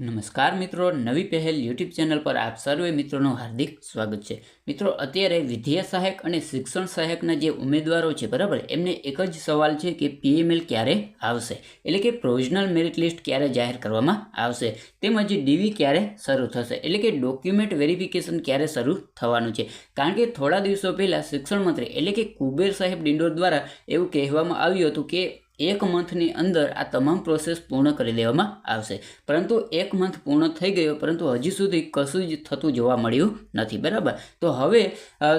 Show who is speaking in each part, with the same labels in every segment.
Speaker 1: નમસ્કાર મિત્રો, નવી પહેલ યુટ્યુબ ચેનલ પર આપ સર્વે મિત્રોનું હાર્દિક સ્વાગત છે. મિત્રો, અત્યારે વિદ્યા સહાયક અને શિક્ષણ સહાયકના જે ઉમેદવારો છે, બરાબર? એમને એક જ સવાલ છે કે પીએમએલ ક્યારે આવશે? એટલે કે પ્રોવિઝનલ મેરિટ લિસ્ટ ક્યારે જાહેર કરવામાં આવશે? તેમજ ડીવી ક્યારે શરૂ થશે? એટલે કે ડોક્યુમેન્ટ વેરિફિકેશન ક્યારે શરૂ થવાનું છે? કારણ કે થોડા દિવસો પહેલાં શિક્ષણ મંત્રી એટલે કે કુબેર સાહેબ ડિંડોર દ્વારા એવું કહેવામાં આવ્યું હતું કે એક મંથની અંદર આ તમામ પ્રોસેસ પૂર્ણ કરી દેવામાં આવશે. પરંતુ એક મંથ પૂર્ણ થઈ ગયો, પરંતુ હજી સુધી કશું જ થતું જોવા મળ્યું નથી, બરાબર? તો હવે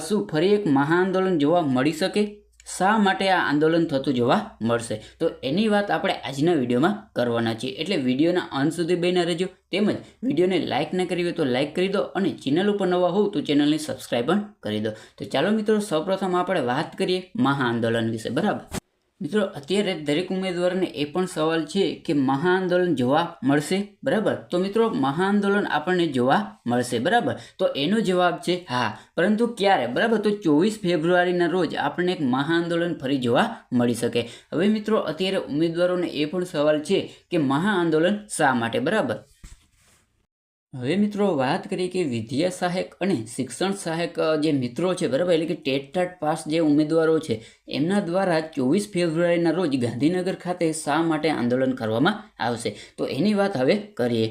Speaker 1: શું ફરી એક મહાઆંદોલન જોવા મળી શકે? શા માટે આ આંદોલન થતું જોવા મળશે? તો એની વાત આપણે આજના વિડીયોમાં કરવાના છીએ. એટલે વિડીયોના અંત સુધી બહેના રહેજો. તેમજ વિડીયોને લાઇક ન કરી હોય તો લાઇક કરી દો અને ચેનલ ઉપર નવા હોવ તો ચેનલને સબસ્ક્રાઈબ પણ કરી દો. તો ચાલો મિત્રો, સૌપ્રથમ આપણે વાત કરીએ મહાઆંદોલન વિશે, બરાબર? મિત્રો, અત્યારે દરેક ઉમેદવારને એ પણ સવાલ છે કે મહાઆંદોલન જોવા મળશે, બરાબર? તો મિત્રો, મહાઆંદોલન આપણને જોવા મળશે, બરાબર? તો એનો જવાબ છે હા. પરંતુ ક્યારે, બરાબર? તો ચોવીસ ફેબ્રુઆરીના રોજ આપણને એક મહાઆંદોલન ફરી જોવા મળી શકે. હવે મિત્રો, અત્યારે ઉમેદવારોને એ પણ સવાલ છે કે મહાઆંદોલન શા માટે, બરાબર? હવે મિત્રો વાત કરીએ કે વિદ્યા સહાયક અને શિક્ષણ સહાયક જે મિત્રો છે, બરાબર? એટલે કે ટેટ ટાટ પાસ જે ઉમેદવારો છે, એમના દ્વારા ચોવીસ ફેબ્રુઆરીના રોજ ગાંધીનગર ખાતે શા માટે આંદોલન કરવામાં આવશે? તો એની વાત હવે કરીએ.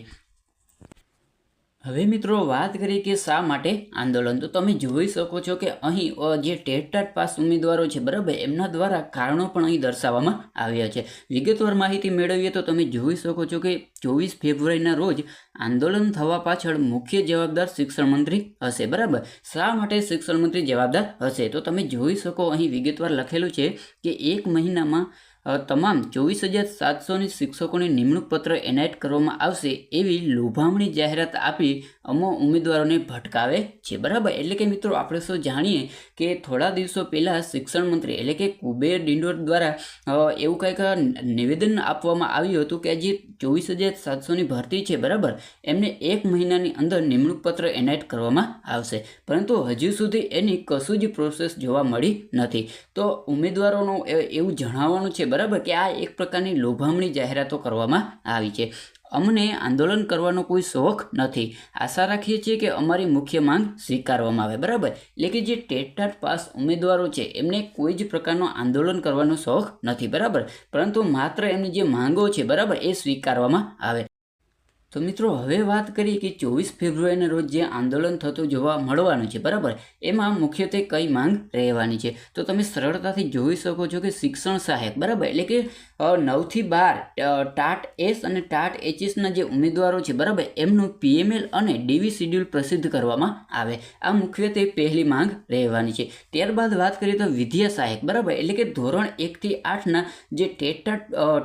Speaker 1: હવે મિત્રો, વાત કરીએ કે શા માટે આંદોલન? તો તમે જોઈ શકો છો કે અહીં જે ટેટટાટ પાસ ઉમેદવારો છે, બરાબર, એમના દ્વારા કારણો પણ અહીં દર્શાવવામાં આવ્યા છે. વિગતવાર માહિતી મેળવીએ તો તમે જોઈ શકો છો કે ચોવીસ ફેબ્રુઆરીના રોજ આંદોલન થવા પાછળ મુખ્ય જવાબદાર શિક્ષણ મંત્રી હશે, બરાબર? શા માટે શિક્ષણ મંત્રી જવાબદાર હશે? તો તમે જોઈ શકો, અહીં વિગતવાર લખેલું છે કે એક મહિનામાં તમામ ચોવીસ હજાર સાતસોની શિક્ષકોની નિમણૂક પત્ર એનાયત કરવામાં આવશે એવી લોભામણી જાહેરાત આપી અમો ઉમેદવારોને ભટકાવે છે. બરાબર? એટલે કે મિત્રો આપણે સૌ જાણીએ કે થોડા દિવસો પહેલાં શિક્ષણ મંત્રી એટલે કે કુબેર ડિંડોર દ્વારા એવું કંઈક નિવેદન આપવામાં આવ્યું હતું કે જે ચોવીસ હજાર સાતસોની ભરતી છે, બરાબર? એમને એક મહિનાની અંદર નિમણૂક પત્ર એનાયત કરવામાં આવશે. પરંતુ હજુ સુધી એની કશું જ પ્રોસેસ જોવા મળી નથી. તો ઉમેદવારોનું એવું જણાવવાનું છે, બરાબર, કે આ એક પ્રકારની લોભામણી જાહેરાતો કરવામાં આવી છે. અમને આંદોલન કરવાનો કોઈ શોખ નથી. આશા રાખીએ છીએ કે અમારી મુખ્ય માંગ સ્વીકારવામાં આવે, બરાબર? એટલે કે જે ટેટાટ પાસ ઉમેદવારો છે, એમને કોઈ જ પ્રકારનો આંદોલન કરવાનો શોખ નથી, બરાબર? પરંતુ માત્ર એમની જે માંગો છે, બરાબર, એ સ્વીકારવામાં આવે. તો મિત્રો, હવે વાત કરીએ કે ચોવીસ ફેબ્રુઆરીના રોજ જે આંદોલન થતું જોવા મળવાનું છે, બરાબર? એમાં મુખ્યત્વે કઈ માંગ રહેવાની છે? તો તમે સરળતાથી જોઈ શકો છો કે શિક્ષણ સહાયક, બરાબર? એટલે કે નવથી બાર ટાટ એસ અને ટાટ એચએસના જે ઉમેદવારો છે, બરાબર? એમનું પીએમએલ અને ડીવી શિડ્યુલ પ્રસિદ્ધ કરવામાં આવે. આ મુખ્યત્વે પહેલી માંગ રહેવાની છે. ત્યારબાદ વાત કરીએ તો વિદ્યા સહાયક, બરાબર? એટલે કે ધોરણ એકથી આઠના જે ટેટ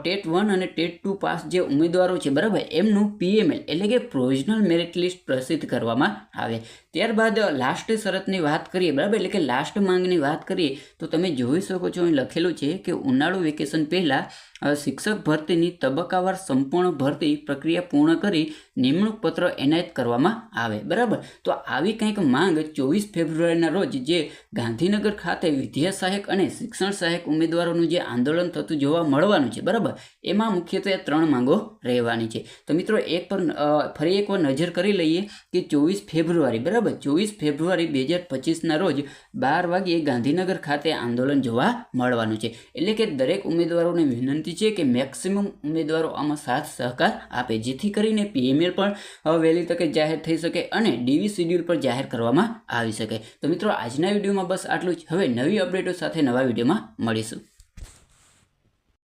Speaker 1: ટેટ વન અને ટેટ ટુ પાસ જે ઉમેદવારો છે, બરાબર? એમનું પીએમએલ, એટલે કે પ્રોવિઝનલ મેરિટ લિસ્ટ પ્રસિદ્ધ કરવામાં આવે. ત્યારબાદ લાસ્ટ શરતની વાત કરીએ, બરાબર? એટલે કે લાસ્ટ માંગની વાત કરીએ, તો તમે જોઈ શકો છો અહીં લખેલું છે કે ઉનાળુ વેકેશન પહેલાં શિક્ષક ભરતીની તબક્કાવાર સંપૂર્ણ ભરતી પ્રક્રિયા પૂર્ણ કરી નિમણૂક પત્ર એનાયત કરવામાં આવે, બરાબર? તો આવી કંઈક માંગ ચોવીસ ફેબ્રુઆરીના રોજ જે ગાંધીનગર ખાતે વિદ્યા સહાયક અને શિક્ષણ સહાયક ઉમેદવારોનું જે આંદોલન થતું જોવા મળવાનું છે, બરાબર? એમાં મુખ્યત્વે ત્રણ માંગો રહેવાની છે. તો મિત્રો, એક પર ફરી એકવાર નજર કરી લઈએ કે ચોવીસ ફેબ્રુઆરી, બરાબર? ચોવીસ ફેબ્રુઆરી બે હજાર પચીસના રોજ બાર વાગ્યે ગાંધીનગર ખાતે આંદોલન જોવા મળવાનું છે. એટલે કે દરેક ઉમેદવારોને વિનંતી છે કે મેક્સિમમ ઉમેદવારો આમાં સાથ સહકાર આપે, જેથી કરીને પીએમએલ પણ વહેલી તકે જાહેર થઈ શકે અને ડીવી શિડ્યુલ પણ જાહેર કરવામાં આવી શકે. તો મિત્રો, આજના વિડીયોમાં બસ આટલું જ. હવે નવી અપડેટો સાથે નવા વિડીયોમાં મળીશું.